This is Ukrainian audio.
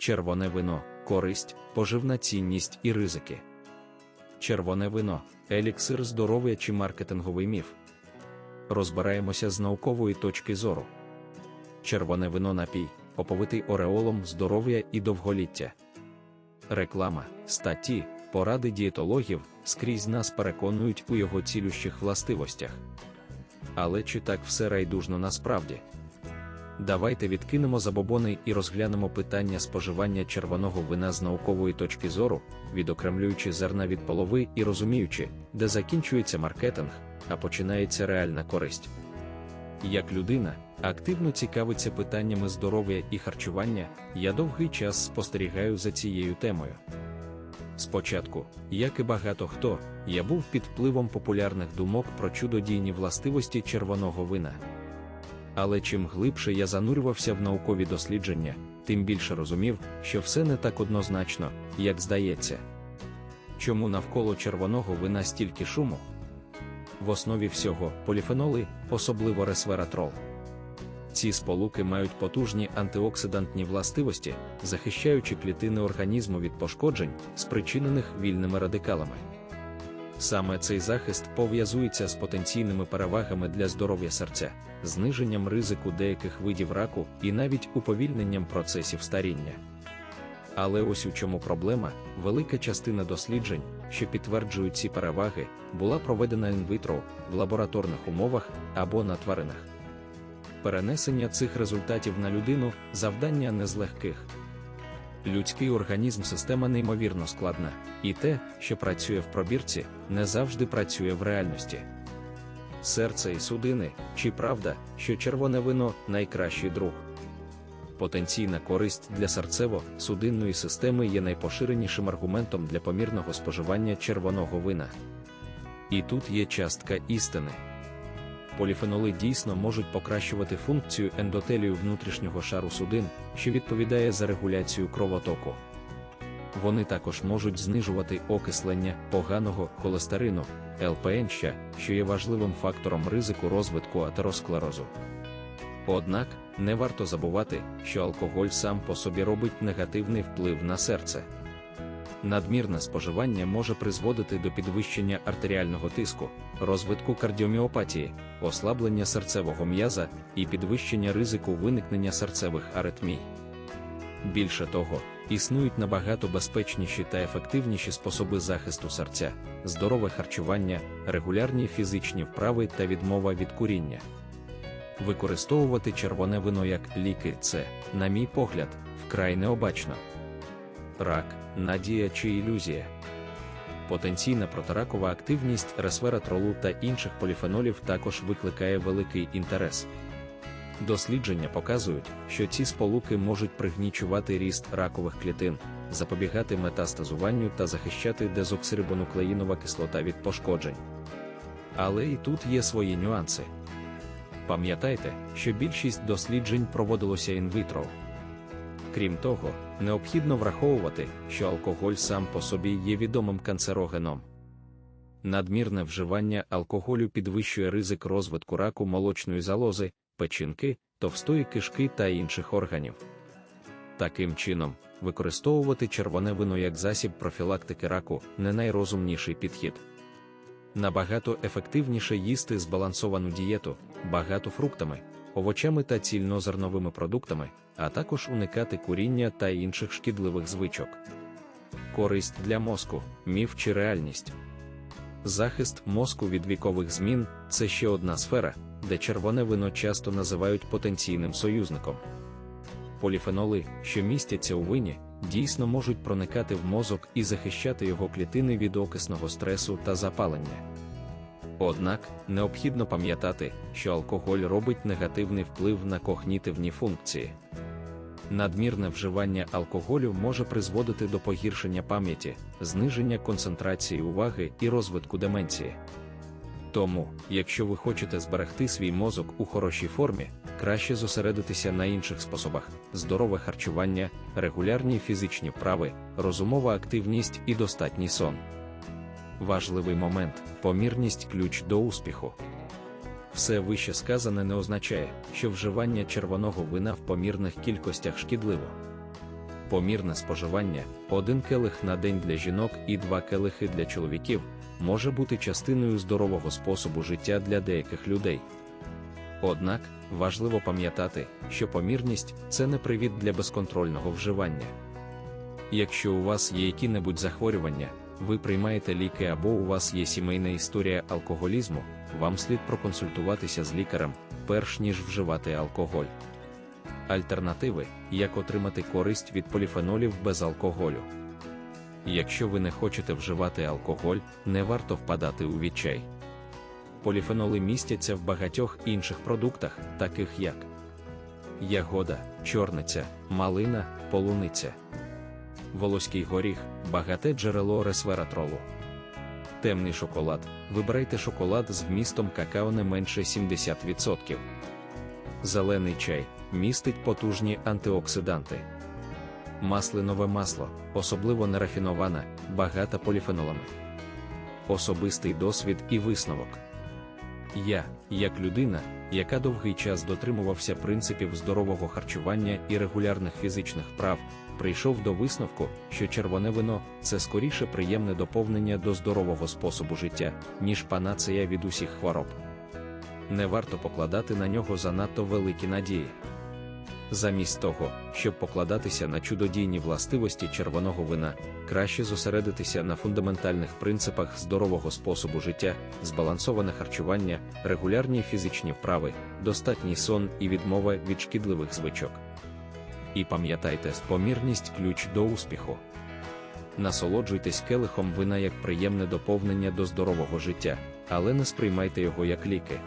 червоне вино, користь, поживна цінність і ризики. Червоне вино, еліксир здоров'я чи маркетинговий міф. Розбираємося з наукової точки зору. Червоне вино напій, оповитий ореолом здоров'я і довголіття. Реклама, статті, поради дієтологів скрізь нас переконують у його цілющих властивостях. Але чи так все райдужно насправді? Давайте відкинемо забобони і розглянемо питання споживання червоного вина з наукової точки зору, відокремлюючи зерна від полови і розуміючи, де закінчується маркетинг, а починається реальна користь. Як людина, активно цікавиться питаннями здоров'я і харчування, я довгий час спостерігаю за цією темою. Спочатку, як і багато хто, я був під впливом популярних думок про чудодійні властивості червоного вина. Але чим глибше я занурювався в наукові дослідження, тим більше розумів, що все не так однозначно, як здається. Чому навколо червоного вина стільки шуму? В основі всього поліфеноли, особливо ресвератрол. Ці сполуки мають потужні антиоксидантні властивості, захищаючи клітини організму від пошкоджень, спричинених вільними радикалами. Саме цей захист пов'язується з потенційними перевагами для здоров'я серця, зниженням ризику деяких видів раку і навіть уповільненням процесів старіння. Але ось у чому проблема, велика частина досліджень, що підтверджують ці переваги, була проведена інвітро в лабораторних умовах або на тваринах. Перенесення цих результатів на людину завдання не з легких. Людський організм система неймовірно складна, і те, що працює в пробірці, не завжди працює в реальності. Серце і судини, чи правда, що червоне вино найкращий друг. Потенційна користь для серцево-судинної системи є найпоширенішим аргументом для помірного споживання червоного вина. І тут є частка істини. Поліфеноли дійсно можуть покращувати функцію ендотелію внутрішнього шару судин, що відповідає за регуляцію кровотоку. Вони також можуть знижувати окислення поганого холестерину, ЛПН, що є важливим фактором ризику розвитку атеросклерозу. Однак не варто забувати, що алкоголь сам по собі робить негативний вплив на серце. Надмірне споживання може призводити до підвищення артеріального тиску, розвитку кардіоміопатії, ослаблення серцевого м'яза і підвищення ризику виникнення серцевих аритмій. Більше того, існують набагато безпечніші та ефективніші способи захисту серця, здорове харчування, регулярні фізичні вправи та відмова від куріння. Використовувати червоне вино як ліки це, на мій погляд, вкрай необачно. Рак, надія чи ілюзія. Потенційна протиракова активність ресвератролу та інших поліфенолів також викликає великий інтерес. Дослідження показують, що ці сполуки можуть пригнічувати ріст ракових клітин, запобігати метастазуванню та захищати дезоксирибонуклеїнова кислота від пошкоджень. Але і тут є свої нюанси. Пам'ятайте, що більшість досліджень проводилося інвітро. Крім того, необхідно враховувати, що алкоголь сам по собі є відомим канцерогеном. Надмірне вживання алкоголю підвищує ризик розвитку раку молочної залози, печінки, товстої кишки та інших органів. Таким чином, використовувати червоне вино як засіб профілактики раку не найрозумніший підхід. Набагато ефективніше їсти збалансовану дієту, багато фруктами, овочами та цільнозерновими продуктами, а також уникати куріння та інших шкідливих звичок. Користь для мозку, міф чи реальність. Захист мозку від вікових змін це ще одна сфера, де червоне вино часто називають потенційним союзником. Поліфеноли, що містяться у вині, дійсно можуть проникати в мозок і захищати його клітини від окисного стресу та запалення. Однак необхідно пам'ятати, що алкоголь робить негативний вплив на когнітивні функції. Надмірне вживання алкоголю може призводити до погіршення пам'яті, зниження концентрації уваги і розвитку деменції. Тому, якщо ви хочете зберегти свій мозок у хорошій формі, краще зосередитися на інших способах: здорове харчування, регулярні фізичні вправи, розумова активність і достатній сон. Важливий момент помірність ключ до успіху. Все вище сказане не означає, що вживання червоного вина в помірних кількостях шкідливо. Помірне споживання, один келих на день для жінок і два келихи для чоловіків, може бути частиною здорового способу життя для деяких людей. Однак важливо пам'ятати, що помірність це не привід для безконтрольного вживання. Якщо у вас є які-небудь захворювання, ви приймаєте ліки або у вас є сімейна історія алкоголізму, вам слід проконсультуватися з лікарем, перш ніж вживати алкоголь. Альтернативи, як отримати користь від поліфенолів без алкоголю. Якщо ви не хочете вживати алкоголь, не варто впадати у відчай. Поліфеноли містяться в багатьох інших продуктах, таких як ягода, чорниця, малина, полуниця, волоський горіх, багате джерело ресвератролу. Темний шоколад. Вибирайте шоколад з вмістом какао не менше 70%. Зелений чай містить потужні антиоксиданти. Маслинове масло, особливо нерафіноване, багата поліфенолами. Особистий досвід і висновок. Я, як людина, яка довгий час дотримувався принципів здорового харчування і регулярних фізичних вправ, прийшов до висновку, що червоне вино це скоріше приємне доповнення до здорового способу життя, ніж панацея від усіх хвороб. Не варто покладати на нього занадто великі надії. Замість того, щоб покладатися на чудодійні властивості червоного вина, краще зосередитися на фундаментальних принципах здорового способу життя, збалансоване харчування, регулярні фізичні вправи, достатній сон і відмова від шкідливих звичок. І пам'ятайте, помірність ключ до успіху. Насолоджуйтесь келихом вина як приємне доповнення до здорового життя, але не сприймайте його як ліки.